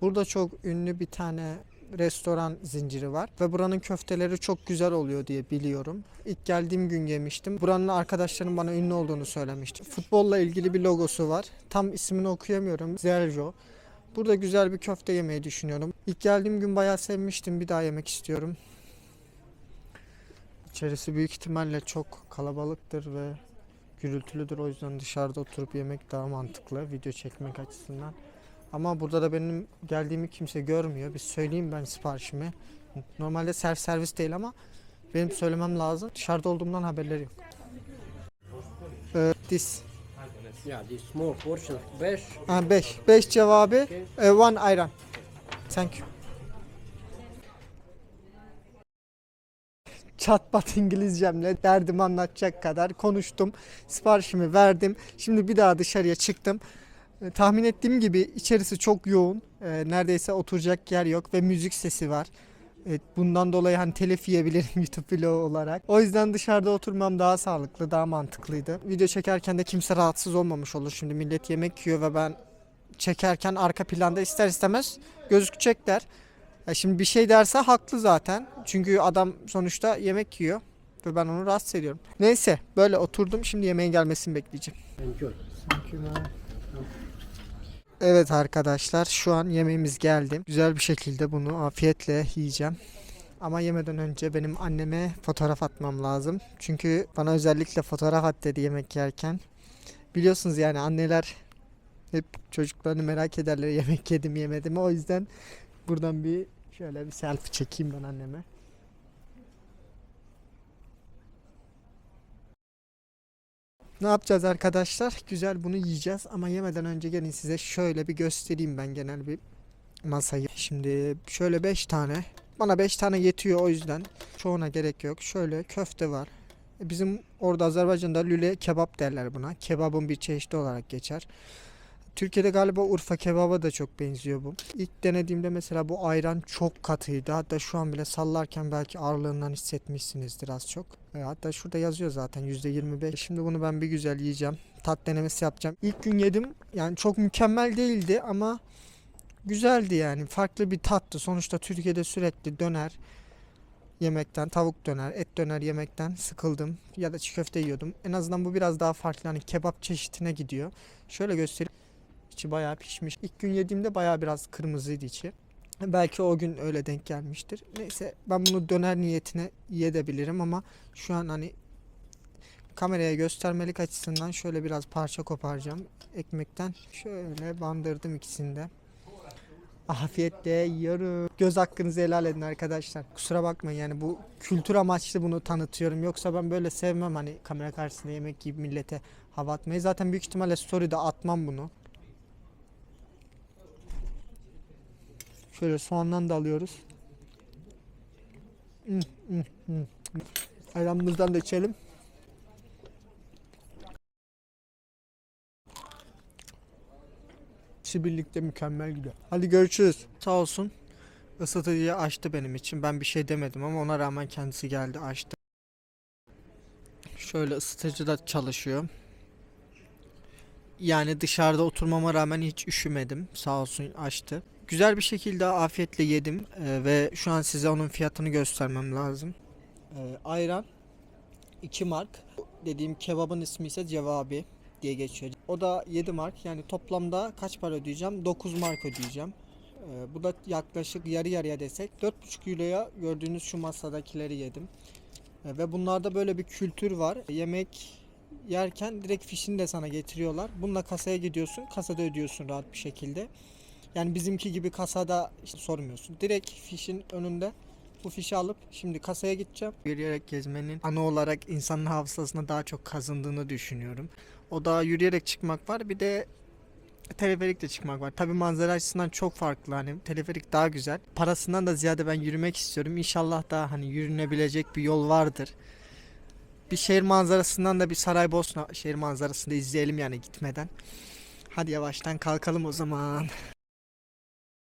Burada çok ünlü bir tane restoran zinciri var ve buranın köfteleri çok güzel oluyor diye biliyorum. İlk geldiğim gün yemiştim. Buranın arkadaşlarım bana ünlü olduğunu söylemişti. Futbolla ilgili bir logosu var. Tam ismini okuyamıyorum. Zerjo. Burada güzel bir köfte yemeyi düşünüyorum. İlk geldiğim gün bayağı sevmiştim. Bir daha yemek istiyorum. İçerisi büyük ihtimalle çok kalabalıktır ve gürültülüdür. O yüzden dışarıda oturup yemek daha mantıklı video çekmek açısından. Ama burada da benim geldiğimi kimse görmüyor. Bir söyleyeyim ben siparişimi. Normalde self servis değil ama benim söylemem lazım. Dışarıda olduğumdan haberleri yok. Ee, this. Yeah, this small portion, beş. Ha 5. 5 cevabı. e, one ayran. Thank you. Çat pat İngilizcemle derdimi anlatacak kadar konuştum. Siparişimi verdim. Şimdi bir daha dışarıya çıktım. E, tahmin ettiğim gibi içerisi çok yoğun. E, neredeyse oturacak yer yok ve müzik sesi var. Evet, bundan dolayı hani telif yiyebilirim YouTube vlogu olarak. O yüzden dışarıda oturmam daha sağlıklı, daha mantıklıydı. Video çekerken de kimse rahatsız olmamış olur. Şimdi millet yemek yiyor ve ben çekerken arka planda ister istemez gözükecekler. Ya şimdi bir şey derse haklı zaten. Çünkü adam sonuçta yemek yiyor ve ben onu rahatsız ediyorum. Neyse böyle oturdum. Şimdi yemeğin gelmesini bekleyeceğim. Enjoy. Evet arkadaşlar şu an yemeğimiz geldi. Güzel bir şekilde bunu afiyetle yiyeceğim. Ama yemeden önce benim anneme fotoğraf atmam lazım. Çünkü bana özellikle fotoğraf at dedi yemek yerken. Biliyorsunuz yani anneler hep çocuklarını merak ederler yemek yedim yemedim. O yüzden buradan bir şöyle bir selfie çekeyim ben anneme. Ne yapacağız arkadaşlar? Güzel bunu yiyeceğiz ama yemeden önce gelin size şöyle bir göstereyim ben genel bir masayı. Şimdi şöyle 5 tane. Bana 5 tane yetiyor o yüzden. Çoğuna gerek yok. Şöyle köfte var. Bizim orada Azerbaycan'da lüle kebap derler buna. Kebabın bir çeşidi olarak geçer. Türkiye'de galiba Urfa kebaba da çok benziyor bu. İlk denediğimde mesela bu ayran çok katıydı. Hatta şu an bile sallarken belki ağırlığından hissetmişsinizdir az çok. E, hatta şurada yazıyor zaten %25. Şimdi bunu ben bir güzel yiyeceğim. Tat denemesi yapacağım. İlk gün yedim. Yani çok mükemmel değildi ama güzeldi yani. Farklı bir tattı. Sonuçta Türkiye'de sürekli döner yemekten, tavuk döner, et döner yemekten sıkıldım. Ya da çiğ köfte yiyordum. En azından bu biraz daha farklı. Hani kebap çeşitine gidiyor. Şöyle göstereyim. İçi bayağı pişmiş. İlk gün yediğimde bayağı biraz kırmızıydı içi. Belki o gün öyle denk gelmiştir. Neyse ben bunu döner niyetine yiyebilirim ama şu an hani kameraya göstermelik açısından şöyle biraz parça koparacağım ekmekten. Şöyle bandırdım ikisini de. Afiyetle yiyorum. Göz hakkınızı helal edin arkadaşlar. Kusura bakmayın yani bu kültür amaçlı bunu tanıtıyorum. Yoksa ben böyle sevmem hani kamera karşısında yemek yiyip millete hava atmayı. Zaten büyük ihtimalle story'de atmam bunu. Şöyle soğandan da alıyoruz. Hmm, hmm, hmm. Ayranımızdan da içelim. İkisi birlikte mükemmel gidiyor. Hadi görüşürüz. Sağ olsun. Isıtıcıyı açtı benim için. Ben bir şey demedim ama ona rağmen kendisi geldi açtı. Şöyle ısıtıcı da çalışıyor. Yani dışarıda oturmama rağmen hiç üşümedim. Sağ olsun açtı. Güzel bir şekilde afiyetle yedim Ee, ve şu an size onun fiyatını göstermem lazım. Ee, ayran 2 mark. Dediğim kebabın ismi ise cevabi diye geçiyor. O da 7 mark. Yani toplamda kaç para ödeyeceğim? 9 mark ödeyeceğim. Ee, bu da yaklaşık yarı yarıya desek 4,5 euroya gördüğünüz şu masadakileri yedim. Ee, ve bunlarda böyle bir kültür var. Yemek yerken direkt fişini de sana getiriyorlar. Bununla kasaya gidiyorsun. Kasada ödüyorsun rahat bir şekilde. Yani bizimki gibi kasada işte sormuyorsun. Direkt fişin önünde bu fişi alıp şimdi kasaya gideceğim. Yürüyerek gezmenin ana olarak insanın hafızasına daha çok kazındığını düşünüyorum. O da yürüyerek çıkmak var. Bir de teleferikle çıkmak var. Tabi manzara açısından çok farklı. Hani teleferik daha güzel. Parasından da ziyade ben yürümek istiyorum. İnşallah da hani yürünebilecek bir yol vardır. Bir şehir manzarasından da bir Saraybosna şehir manzarasını da izleyelim yani gitmeden. Hadi yavaştan kalkalım o zaman.